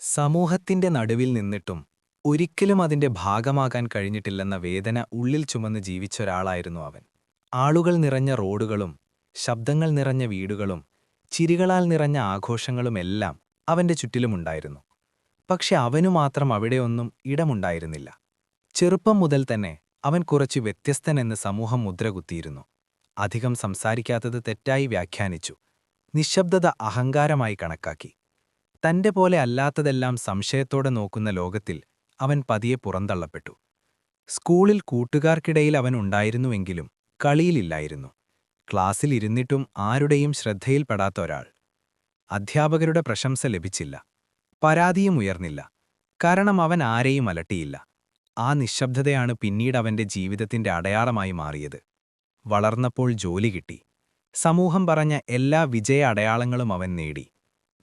സമൂഹത്തിന്റെ നടുവിൽ നിന്നിട്ടും ഒരിക്കലും അതിന്റെ ഭാഗമാകാൻ കഴിഞ്ഞിട്ടില്ലെന്ന വേദന ഉള്ളിൽ ചുമന്ന് ജീവിച്ചൊരാളായിരുന്നു അവൻ. ആളുകൾ നിറഞ്ഞ റോഡുകളും ശബ്ദങ്ങൾ നിറഞ്ഞ വീടുകളും ചിരികളാൽ നിറഞ്ഞ ആഘോഷങ്ങളുമെല്ലാം അവന്റെ ചുറ്റിലുമുണ്ടായിരുന്നു പക്ഷെ അവനു മാത്രം അവിടെയൊന്നും ഇടമുണ്ടായിരുന്നില്ല. ചെറുപ്പം മുതൽ തന്നെ അവൻ കുറച്ച് വ്യത്യസ്തനെന്ന് സമൂഹം മുദ്രകുത്തിയിരുന്നു അധികം സംസാരിക്കാത്തത് തെറ്റായി വ്യാഖ്യാനിച്ചു. നിശബ്ദത അഹങ്കാരമായി കണക്കാക്കി. തന്റെ പോലെ അല്ലാത്തതെല്ലാം സംശയത്തോടെ നോക്കുന്ന ലോകത്തിൽ അവൻ പതിയെ പുറന്തള്ളപ്പെട്ടു. സ്കൂളിൽ കൂട്ടുകാർക്കിടയിൽ അവൻ ഉണ്ടായിരുന്നുവെങ്കിലും കളിയിലില്ലായിരുന്നു. ക്ലാസ്സിൽ ഇരുന്നിട്ടും ആരുടെയും ശ്രദ്ധയിൽപ്പെടാത്ത ഒരാൾ. അധ്യാപകരുടെ പ്രശംസ ലഭിച്ചില്ല. പരാതിയും ഉയർന്നില്ല. കാരണം അവൻ ആരെയും അലട്ടിയില്ല. ആ നിശബ്ദതയാണ് പിന്നീട് അവന്റെ ജീവിതത്തിന്റെ അടയാളമായി മാറിയത്. വളർന്നപ്പോൾ ജോലി കിട്ടി. സമൂഹം പറഞ്ഞ എല്ലാ വിജയ അടയാളങ്ങളും അവൻ നേടി.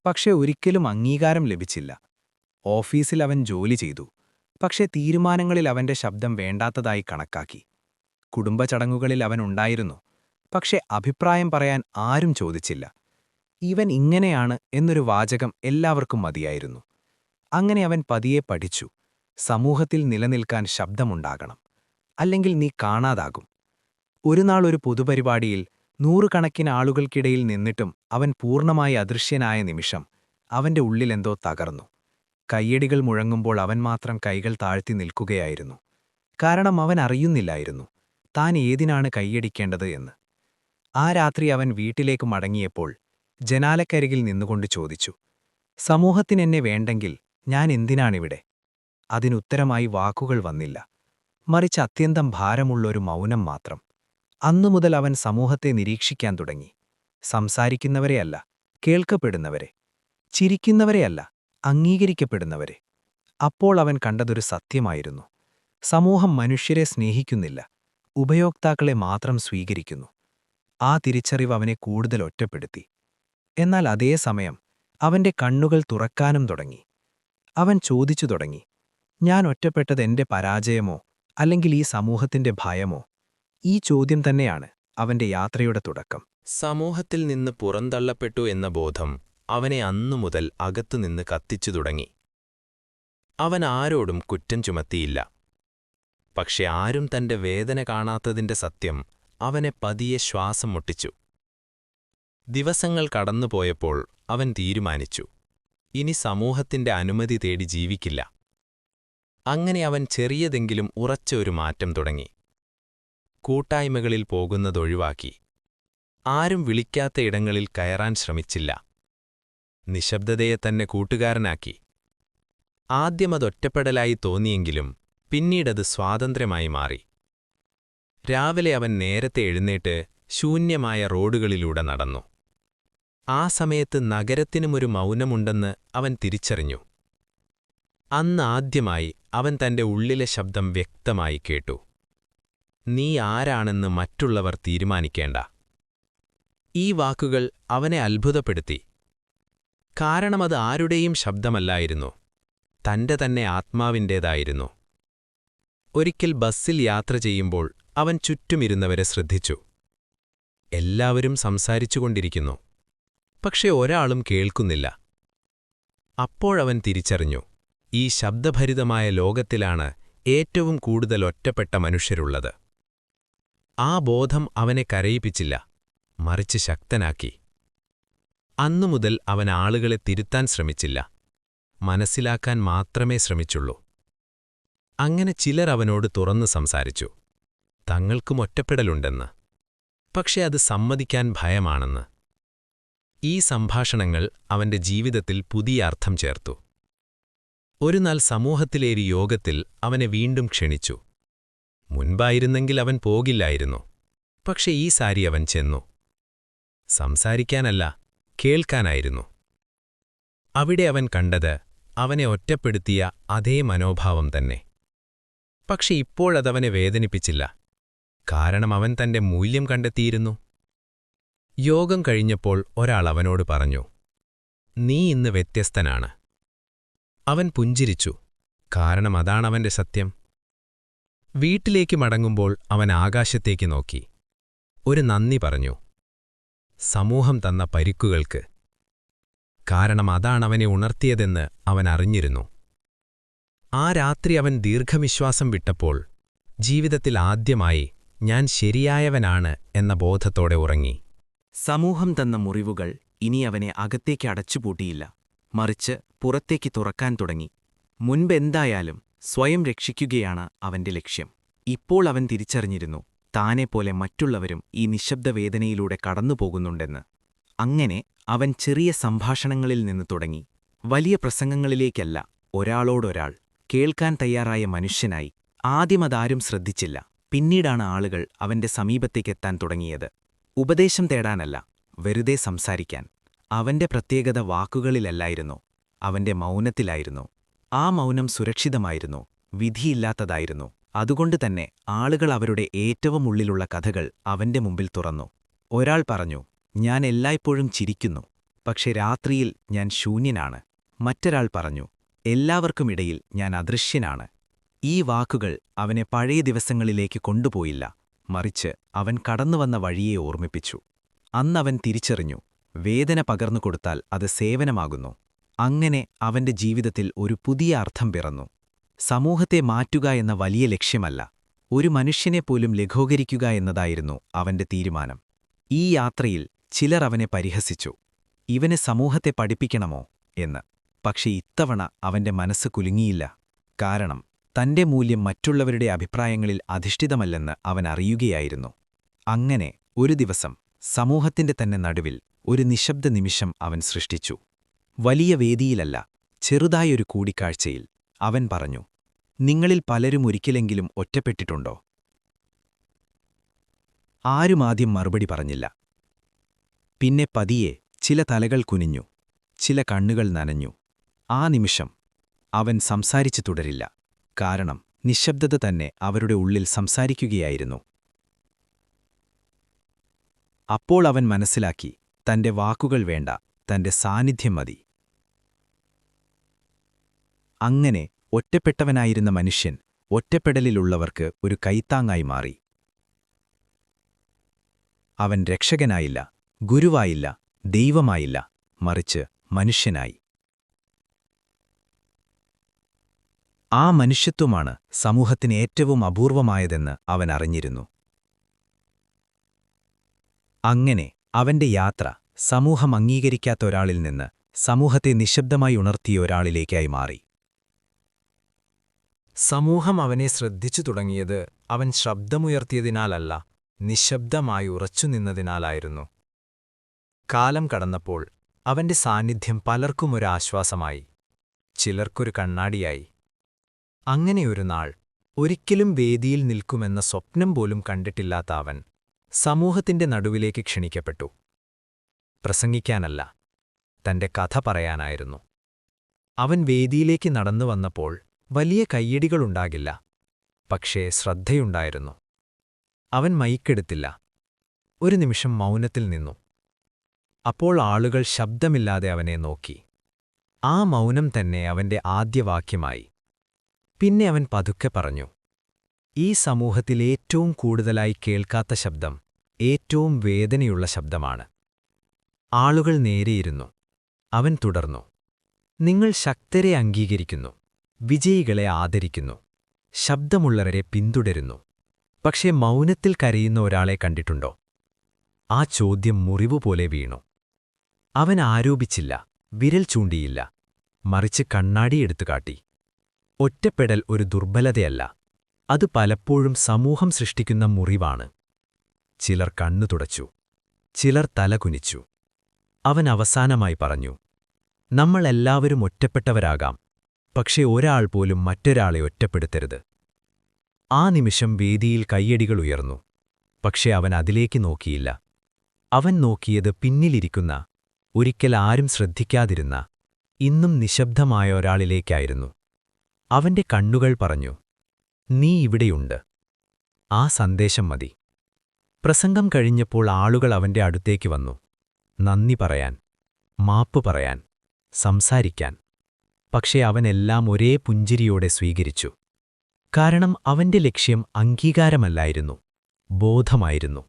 പക്ഷെ ഒരിക്കലും അംഗീകാരം ലഭിച്ചില്ല. ഓഫീസിൽ അവൻ ജോലി ചെയ്തു. പക്ഷെ തീരുമാനങ്ങളിൽ അവന്റെ ശബ്ദം വേണ്ടാത്തതായി കണക്കാക്കി. കുടുംബചടങ്ങുകളിൽ അവൻ ഉണ്ടായിരുന്നു. പക്ഷെ അഭിപ്രായം പറയാൻ ആരും ചോദിച്ചില്ല. ഇവൻ ഇങ്ങനെയാണ് എന്നൊരു വാചകം എല്ലാവർക്കും മതിയായിരുന്നു. അങ്ങനെ അവൻ പതിയെ പഠിച്ചു. സമൂഹത്തിൽ നിലനിൽക്കാൻ ശബ്ദമുണ്ടാകണം. അല്ലെങ്കിൽ നീ കാണാതാകും. ഒരുനാൾ ഒരു പൊതുപരിപാടിയിൽ നൂറുകണക്കിന് ആളുകൾക്കിടയിൽ നിന്നിട്ടും അവൻ പൂർണമായി അദൃശ്യനായ നിമിഷം അവന്റെ ഉള്ളിലെന്തോ തകർന്നു. കയ്യടികൾ മുഴങ്ങുമ്പോൾ അവൻ മാത്രം കൈകൾ താഴ്ത്തി നിൽക്കുകയായിരുന്നു. കാരണം അവൻ അറിയുന്നില്ലായിരുന്നു താൻ ഏതിനാണ് കൈയടിക്കേണ്ടത് എന്ന്. ആ രാത്രി അവൻ വീട്ടിലേക്ക് മടങ്ങിയപ്പോൾ ജനാലക്കരികിൽ നിന്നുകൊണ്ട് ചോദിച്ചു സമൂഹത്തിനെന്നെ വേണ്ടെങ്കിൽ ഞാൻ എന്തിനാണിവിടെ? അതിനുത്തരമായി വാക്കുകൾ വന്നില്ല. മറിച്ച് അത്യന്തം ഭാരമുള്ളൊരു മൗനം മാത്രം. അന്നുമുതൽ അവൻ സമൂഹത്തെ നിരീക്ഷിക്കാൻ തുടങ്ങി. സംസാരിക്കുന്നവരെയല്ല കേൾക്കപ്പെടുന്നവരെ. ചിരിക്കുന്നവരെയല്ല അംഗീകരിക്കപ്പെടുന്നവരെ. അപ്പോൾ അവൻ കണ്ടതൊരു സത്യമായിരുന്നു. സമൂഹം മനുഷ്യരെ സ്നേഹിക്കുന്നില്ല ഉപയോക്താക്കളെ മാത്രം സ്വീകരിക്കുന്നു. ആ തിരിച്ചറിവ് അവനെ കൂടുതൽ ഒറ്റപ്പെടുത്തി. എന്നാൽ അതേസമയം അവന്റെ കണ്ണുകൾ തുറക്കാനും തുടങ്ങി. അവൻ ചോദിച്ചു തുടങ്ങി ഞാൻ ഒറ്റപ്പെട്ടത് എന്റെ പരാജയമോ അല്ലെങ്കിൽ ഈ സമൂഹത്തിന്റെ ഭയമോ? ഈ ചോദ്യം തന്നെയാണ് അവന്റെ യാത്രയുടെ തുടക്കം. സമൂഹത്തിൽ നിന്ന് പുറന്തള്ളപ്പെട്ടു എന്ന ബോധം അവനെ അന്നുമുതൽ അകത്തുനിന്ന് കത്തിച്ചു തുടങ്ങി. അവൻ ആരോടും കുറ്റം ചുമത്തിയില്ല. പക്ഷെ ആരും തന്റെ വേദന കാണാത്തതിന്റെ സത്യം അവനെ പതിയെ ശ്വാസം മുട്ടിച്ചു. ദിവസങ്ങൾ കടന്നുപോയപ്പോൾ അവൻ തീരുമാനിച്ചു. ഇനി സമൂഹത്തിന്റെ അനുമതി തേടി ജീവിക്കില്ല. അങ്ങനെ അവൻ ചെറിയതെങ്കിലും ഉറച്ച ഒരു മാറ്റം തുടങ്ങി. കൂട്ടായ്മകളിൽ പോകുന്നതൊഴിവാക്കി. ആരും വിളിക്കാത്ത ഇടങ്ങളിൽ കയറാൻ ശ്രമിച്ചില്ല. നിശബ്ദതയെ തന്നെ കൂട്ടുകാരനാക്കി. ആദ്യമതൊറ്റപ്പെടലായി തോന്നിയെങ്കിലും പിന്നീടത് സ്വാതന്ത്ര്യമായി മാറി. രാവിലെ അവൻ നേരത്തെ എഴുന്നേറ്റ് ശൂന്യമായ റോഡുകളിലൂടെ നടന്നു. ആ സമയത്ത് നഗരത്തിനുമൊരു മൗനമുണ്ടെന്ന് അവൻ തിരിച്ചറിഞ്ഞു. അന്നാദ്യമായി അവൻ തന്റെ ഉള്ളിലെ ശബ്ദം വ്യക്തമായി കേട്ടു. നീ ആരാണെന്ന് മറ്റുള്ളവർ തീരുമാനിക്കേണ്ട. ഈ വാക്കുകൾ അവനെ അത്ഭുതപ്പെടുത്തി. കാരണമത് ആരുടെയും ശബ്ദമല്ലായിരുന്നു. തന്റെ തന്നെ ആത്മാവിന്റേതായിരുന്നു. ഒരിക്കൽ ബസ്സിൽ യാത്ര ചെയ്യുമ്പോൾ അവൻ ചുറ്റുമിരുന്നവരെ ശ്രദ്ധിച്ചു. എല്ലാവരും സംസാരിച്ചുകൊണ്ടിരിക്കുന്നു. പക്ഷെ ഒരാളും കേൾക്കുന്നില്ല. അപ്പോഴവൻ തിരിച്ചറിഞ്ഞു. ഈ ശബ്ദഭരിതമായ ലോകത്തിലാണ് ഏറ്റവും കൂടുതൽ ഒറ്റപ്പെട്ട മനുഷ്യരുള്ളത്. ആ ബോധം അവനെ കരയിപ്പിച്ചില്ല. മറിച്ച് ശക്തനാക്കി. അന്നുമുതൽ അവൻ ആളുകളെ തിരുത്താൻ ശ്രമിച്ചില്ല. മനസ്സിലാക്കാൻ മാത്രമേ ശ്രമിച്ചുള്ളൂ. അങ്ങനെ ചിലർ അവനോട് തുറന്നു സംസാരിച്ചു. തങ്ങൾക്കും ഒറ്റപ്പെടലുണ്ടെന്ന്. പക്ഷേ അത് സമ്മതിക്കാൻ ഭയമാണെന്ന്. ഈ സംഭാഷണങ്ങൾ അവന്റെ ജീവിതത്തിൽ പുതിയ അർത്ഥം ചേർത്തു. ഒരുനാൾ സമൂഹത്തിലേരി യോഗത്തിൽ അവനെ വീണ്ടും ക്ഷണിച്ചു. മുൻപായിരുന്നെങ്കിൽ അവൻ പോകില്ലായിരുന്നു? പക്ഷെ ഈ സാരി അവൻ ചെന്നു. സംസാരിക്കാനല്ല കേൾക്കാനായിരുന്നു. അവിടെ അവൻ കണ്ടത് അവനെ ഒറ്റപ്പെടുത്തിയ അതേ മനോഭാവം തന്നെ. പക്ഷെ ഇപ്പോഴതവനെ വേദനിപ്പിച്ചില്ല. കാരണം അവൻ തന്റെ മൂല്യം കണ്ടെത്തിയിരുന്നു. യോഗം കഴിഞ്ഞപ്പോൾ ഒരാൾ അവനോട് പറഞ്ഞു നീ ഇന്ന് വ്യത്യസ്തനാണ്. അവൻ പുഞ്ചിരിച്ചു. കാരണം അതാണവന്റെ സത്യം. വീട്ടിലേക്ക് മടങ്ങുമ്പോൾ അവൻ ആകാശത്തേക്ക് നോക്കി. ഒരു നന്ദി പറഞ്ഞു. സമൂഹം തന്ന പരിക്കുകൾക്ക്. കാരണം അതാണ് അവനെ ഉണർത്തിയതെന്ന് അവൻ അറിഞ്ഞിരുന്നു. ആ രാത്രി അവൻ ദീർഘവിശ്വാസം വിട്ടപ്പോൾ ജീവിതത്തിൽ ആദ്യമായി ഞാൻ ശരിയായവനാണ് എന്ന ബോധത്തോടെ ഉറങ്ങി. സമൂഹം തന്ന മുറിവുകൾ ഇനി അവനെ അകത്തേക്ക് അടച്ചുപൂട്ടിയില്ല. മറിച്ച് പുറത്തേക്ക് തുറക്കാൻ തുടങ്ങി. മുൻപെന്തായാലും സ്വയം രക്ഷിക്കുകയാണ് അവന്റെ ലക്ഷ്യം. ഇപ്പോൾ അവൻ തിരിച്ചറിഞ്ഞിരുന്നു താനെപ്പോലെ മറ്റുള്ളവരും ഈ നിശബ്ദ നിശബ്ദവേദനയിലൂടെ കടന്നുപോകുന്നുണ്ടെന്ന്. അങ്ങനെ അവൻ ചെറിയ സംഭാഷണങ്ങളിൽ നിന്ന് തുടങ്ങി. വലിയ പ്രസംഗങ്ങളിലേക്കല്ല ഒരാളോടൊരാൾ കേൾക്കാൻ തയ്യാറായ മനുഷ്യനായി. ആദ്യമതാരും ശ്രദ്ധിച്ചില്ല പിന്നീടാണ് ആളുകൾ അവന്റെ സമീപത്തേക്കെത്താൻ തുടങ്ങിയത്. ഉപദേശം തേടാനല്ല വെറുതെ സംസാരിക്കാൻ. അവന്റെ പ്രത്യേകത വാക്കുകളിലല്ലായിരുന്നു അവന്റെ മൗനത്തിലായിരുന്നു. ആ മൗനം സുരക്ഷിതമായിരുന്നു വിധിയില്ലാത്തതായിരുന്നു. അതുകൊണ്ട് തന്നെ ആളുകൾ അവരുടെ ഏറ്റവും ഉള്ളിലുള്ള കഥകൾ അവന്റെ മുമ്പിൽ തുറന്നു. ഒരാൾ പറഞ്ഞു ഞാൻ എല്ലായ്പ്പോഴും ചിരിക്കുന്നു പക്ഷെ രാത്രിയിൽ ഞാൻ ശൂന്യനാണ്. മറ്റൊരാൾ പറഞ്ഞു എല്ലാവർക്കുമിടയിൽ ഞാൻ അദൃശ്യനാണ്. ഈ വാക്കുകൾ അവനെ പഴയ ദിവസങ്ങളിലേക്ക് കൊണ്ടുപോയില്ല. മറിച്ച് അവൻ കടന്നുവന്ന വഴിയെ ഓർമ്മിപ്പിച്ചു. അന്നവൻ തിരിച്ചറിഞ്ഞു വേദന പകർന്നുകൊടുത്താൽ അത് സേവനമാകുന്നു. അങ്ങനെ അവന്റെ ജീവിതത്തിൽ ഒരു പുതിയ അർത്ഥം പിറന്നു. സമൂഹത്തെ മാറ്റുക എന്ന വലിയ ലക്ഷ്യമല്ല ഒരു മനുഷ്യനെപ്പോലും ലഘൂകരിക്കുക എന്നതായിരുന്നു അവന്റെ തീരുമാനം. ഈ യാത്രയിൽ ചിലർ അവനെ പരിഹസിച്ചു ഇവനെ സമൂഹത്തെ പഠിപ്പിക്കണമോ? എന്ന്. പക്ഷെ ഇത്തവണ അവന്റെ മനസ്സ് കുലുങ്ങിയില്ല. കാരണം തന്റെ മൂല്യം മറ്റുള്ളവരുടെ അഭിപ്രായങ്ങളിൽ അധിഷ്ഠിതമല്ലെന്ന് അവൻ അറിയുകയായിരുന്നു. അങ്ങനെ ഒരു ദിവസം സമൂഹത്തിന്റെ തന്നെ നടുവിൽ ഒരു നിശബ്ദ നിമിഷം അവൻ സൃഷ്ടിച്ചു. വലിയ വേദിയിലല്ല ചെറുതായൊരു കൂടിക്കാഴ്ചയിൽ അവൻ പറഞ്ഞു നിങ്ങളിൽ പലരും ഒരിക്കലെങ്കിലും ഒറ്റപ്പെട്ടിട്ടുണ്ടോ? ആരുമാദ്യം മറുപടി പറഞ്ഞില്ല. പിന്നെ പതിയെ ചില തലകൾ കുനിഞ്ഞു ചില കണ്ണുകൾ നനഞ്ഞു. ആ നിമിഷം അവൻ സംസാരിച്ചു തുടരില്ല കാരണം നിശബ്ദത തന്നെ അവരുടെ ഉള്ളിൽ സംസാരിക്കുകയായിരുന്നു. അപ്പോൾ അവൻ മനസ്സിലാക്കി തന്റെ വാക്കുകൾ വേണ്ട തന്റെ സാന്നിധ്യം മതി. അങ്ങനെ ഒറ്റപ്പെട്ടവനായിരുന്ന മനുഷ്യൻ ഒറ്റപ്പെടലിലുള്ളവർക്ക് ഒരു കൈത്താങ്ങായി മാറി. അവൻ രക്ഷകനായില്ല ഗുരുവായില്ല ദൈവമായില്ല മറിച്ച് മനുഷ്യനായി. ആ മനുഷ്യത്വമാണ് സമൂഹത്തിന് ഏറ്റവും അപൂർവമായതെന്ന് അവൻ അറിഞ്ഞിരുന്നു. അങ്ങനെ അവന്റെ യാത്ര സമൂഹം അംഗീകരിക്കാത്ത ഒരാളിൽ നിന്ന് സമൂഹത്തെ നിശബ്ദമായി ഉണർത്തിയ ഒരാളിലേക്കായി മാറി. സമൂഹം അവനെ ശ്രദ്ധിച്ചു തുടങ്ങിയത് അവൻ ശബ്ദമുയർത്തിയതിനാലല്ല നിശബ്ദമായി ഉറച്ചുനിന്നതിനാലായിരുന്നു. കാലം കടന്നപ്പോൾ അവന്റെ സാന്നിധ്യം പലർക്കും ഒരു ആശ്വാസമായി. ചിലർക്കൊരു കണ്ണാടിയായി. അങ്ങനെയൊരു നാൾ ഒരിക്കലും വേദിയിൽ നിൽക്കുമെന്ന സ്വപ്നം പോലും കണ്ടിട്ടില്ലാത്ത അവൻ സമൂഹത്തിന്റെ നടുവിലേക്ക് ക്ഷണിക്കപ്പെട്ടു. പ്രസംഗിക്കാനല്ല തന്റെ കഥ പറയാനായിരുന്നു. അവൻ വേദിയിലേക്ക് നടന്നു വന്നപ്പോൾ വലിയ കയ്യടികളുണ്ടാകില്ല. പക്ഷേ ശ്രദ്ധയുണ്ടായിരുന്നു. അവൻ മൈക്കെടുത്തില്ല. ഒരു നിമിഷം മൗനത്തിൽ നിന്നു. അപ്പോൾ ആളുകൾ ശബ്ദമില്ലാതെ അവനെ നോക്കി. ആ മൗനം തന്നെ അവന്റെ ആദ്യവാക്യമായി. പിന്നെ അവൻ പതുക്കെ പറഞ്ഞു. ഈ സമൂഹത്തിൽ ഏറ്റവും കൂടുതലായി കേൾക്കാത്ത ശബ്ദം ഏറ്റവും വേദനയുള്ള ശബ്ദമാണ്. ആളുകൾ നേരെയിരുന്നു. അവൻ തുടർന്നു. നിങ്ങൾ ശക്തരെ അംഗീകരിക്കുന്നു. വിജയികളെ ആദരിക്കുന്നു. ശബ്ദമുള്ളവരെ പിന്തുടരുന്നു. പക്ഷേ മൗനത്തിൽ കരയുന്ന ഒരാളെ കണ്ടിട്ടുണ്ടോ? ആ ചോദ്യം മുറിവുപോലെ വീണു. അവൻ ആരോപിച്ചില്ല വിരൽ ചൂണ്ടിയില്ല മറിച്ച് കണ്ണാടിയെടുത്തു കാട്ടി ഒറ്റപ്പെടൽ ഒരു ദുർബലതയല്ല അത് പലപ്പോഴും സമൂഹം സൃഷ്ടിക്കുന്ന മുറിവാണ്. ചിലർ കണ്ണു തുടച്ചു ചിലർ തലകുനിച്ചു അവൻ അവസാനമായി പറഞ്ഞു നമ്മളെല്ലാവരും ഒറ്റപ്പെട്ടവരാകാം പക്ഷെ ഒരാൾ പോലും മറ്റൊരാളെ ഒറ്റപ്പെടുത്തരുത്. ആ നിമിഷം വേദിയിൽ കയ്യടികൾ ഉയർന്നു. പക്ഷേ അവൻ അതിലേക്ക് നോക്കിയില്ല. അവൻ നോക്കിയത് പിന്നിലിരിക്കുന്ന ഒരിക്കൽ ആരും ശ്രദ്ധിക്കാതിരുന്ന ഇന്നും നിശബ്ദമായ ഒരാളിലേക്കായിരുന്നു. അവന്റെ കണ്ണുകൾ പറഞ്ഞു നീ ഇവിടെയുണ്ട്. ആ സന്ദേശം മതി. പ്രസംഗം കഴിഞ്ഞപ്പോൾ ആളുകൾ അവന്റെ അടുത്തേക്ക് വന്നു. നന്ദി പറയാൻ മാപ്പ് പറയാൻ സംസാരിക്കാൻ. പക്ഷേ അവനെല്ലാം ഒരേ പുഞ്ചിരിയോടെ സ്വീകരിച്ചു. കാരണം അവന്റെ ലക്ഷ്യം അംഗീകാരമല്ലായിരുന്നു ബോധമായിരുന്നു.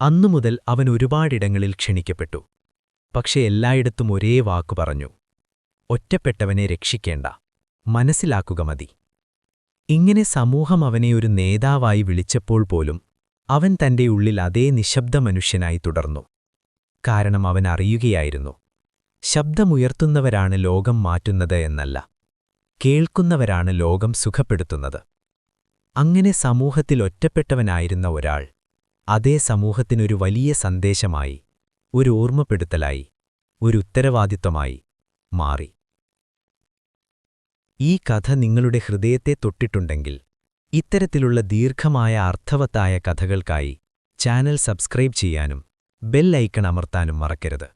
അന്നുമുതൽ അവൻ ഒരുപാടിടങ്ങളിൽ ക്ഷണിക്കപ്പെട്ടു. പക്ഷെ എല്ലായിടത്തും ഒരേ വാക്കു പറഞ്ഞു ഒറ്റപ്പെട്ടവനെ രക്ഷിക്കേണ്ട മനസ്സിലാക്കുക മതി. ഇങ്ങനെ സമൂഹം അവനെ ഒരു നേതാവായി വിളിച്ചപ്പോൾ പോലും അവൻ തന്റെ ഉള്ളിൽ അതേ നിശബ്ദ മനുഷ്യനായി തുടർന്നു. കാരണം അവൻ അറിയുകയായിരുന്നു ശബ്ദമുയർത്തുന്നവരാണ് ലോകം മാറ്റുന്നത് എന്നല്ല. കേൾക്കുന്നവരാണ് ലോകം സുഖപ്പെടുത്തുന്നത്. അങ്ങനെ സമൂഹത്തിൽ ഒറ്റപ്പെട്ടവനായിരുന്ന ഒരാൾ അതേ സമൂഹത്തിനൊരു വലിയ സന്ദേശമായി ഒരു ഓർമ്മപ്പെടുത്തലായി ഒരു ഉത്തരവാദിത്വമായി മാറി. ഈ കഥ നിങ്ങളുടെ ഹൃദയത്തെ തൊട്ടിട്ടുണ്ടെങ്കിൽ ഇത്തരത്തിലുള്ള ദീർഘമായ അർത്ഥവത്തായ കഥകൾക്കായി ചാനൽ സബ്സ്ക്രൈബ് ചെയ്യാനും ബെൽ ഐക്കൺ അമർത്താനും മറക്കരുത്.